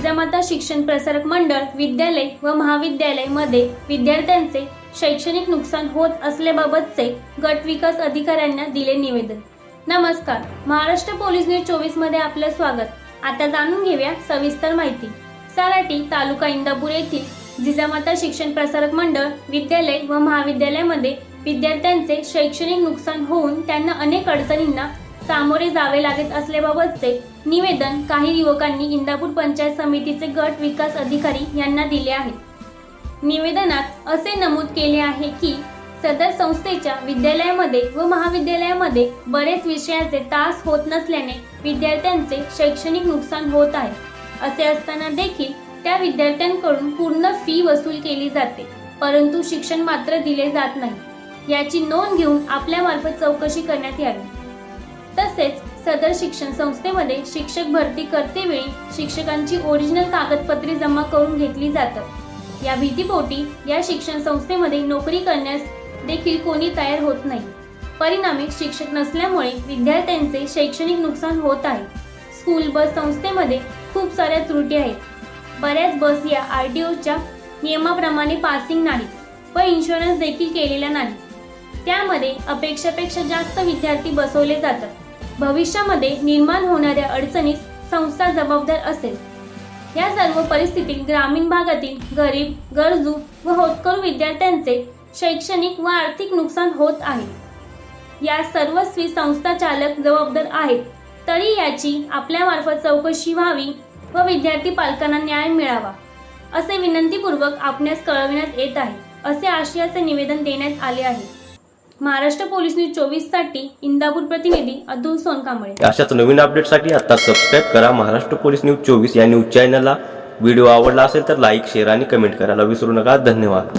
जिजामाता शिक्षण प्रसारक मंडळ विद्यालय व महाविद्यालयमध्ये विद्यार्थ्यांचे शैक्षणिक नुकसान होत असल्याबाबतचे गट विकास अधिकाऱ्यांना दिले निवेदन. नमस्कार. महाराष्ट्र पोलीस न्यूज चोवीसमध्ये आपलं स्वागत. आता जाणून घेऊया सविस्तर माहिती. साराटी तालुका इंदापूर येथील जिजामाता शिक्षण प्रसारक मंडळ विद्यालय व महाविद्यालयामध्ये विद्यार्थ्यांचे शैक्षणिक नुकसान होऊन त्यांना अनेक अडचणींना सामोरे जावे लागत असल्याबाबतचे निवेदन काही युवकांनी इंदापूर पंचायत समितीचे गट विकास अधिकारी यांना दिले आहे. निवेदनात असे नमूद केले आहे की सदर संस्थेच्या विद्यालयामध्ये व महाविद्यालयामध्ये बरेच विषयाचे तास होत नसल्याने विद्यार्थ्यांचे शैक्षणिक नुकसान होत आहे. असे असताना देखील त्या विद्यार्थ्यांकडून पूर्ण फी वसूल केली जाते परंतु शिक्षण मात्र दिले जात नाही. याची नोंद घेऊन आपल्यामार्फत चौकशी करण्यात यावी. तसेच सदर शिक्षण संस्थेमध्ये शिक्षक भरती करतेवेळी शिक्षकांची ओरिजिनल कागदपत्रे जमा करून घेतली जातात. या भीतीपोटी या शिक्षण संस्थेमध्ये नोकरी करण्यास देखील कोणी तयार होत नाही. परिणामी शिक्षक नसल्यामुळे विद्यार्थ्यांचे शैक्षणिक नुकसान होत आहे. स्कूल बस संस्थेमध्ये खूप साऱ्या त्रुटी आहेत. बऱ्याच बस या आर टी ओच्या नियमाप्रमाणे पासिंग नाहीत व इन्शुरन्स देखील केलेला नाही. त्यामध्ये अपेक्षेपेक्षा जास्त विद्यार्थी बसवले जातात. भविष्यामध्ये निर्माण होणाऱ्या अडचणीस संस्था जबाबदार असेल. या सर्व परिस्थितीत ग्रामीण भागातील गरीब गरजू व होतकरू विद्यार्थ्यांचे शैक्षणिक व आर्थिक नुकसान होत आहे. या सर्वस्वी संस्था चालक जबाबदार आहेत तरी याची आपल्यामार्फत चौकशी व्हावी व विद्यार्थी पालकांना न्याय मिळावा असे विनंतीपूर्वक आपणास कळविण्यात येत आहे असे आशयाचे निवेदन देण्यात आले आहे. महाराष्ट्र पोलीस न्यूज चोवीससाठी इंदापूर प्रतिनिधी अतुल सोनकांबळे. अशाच नवीन अपडेटसाठी आता सबस्क्राईब करा महाराष्ट्र पोलीस न्यूज चोवीस या न्यूज चॅनलला व्हिडिओ आवडला असेल तर लाईक शेअर आणि कमेंट करायला विसरू नका. धन्यवाद.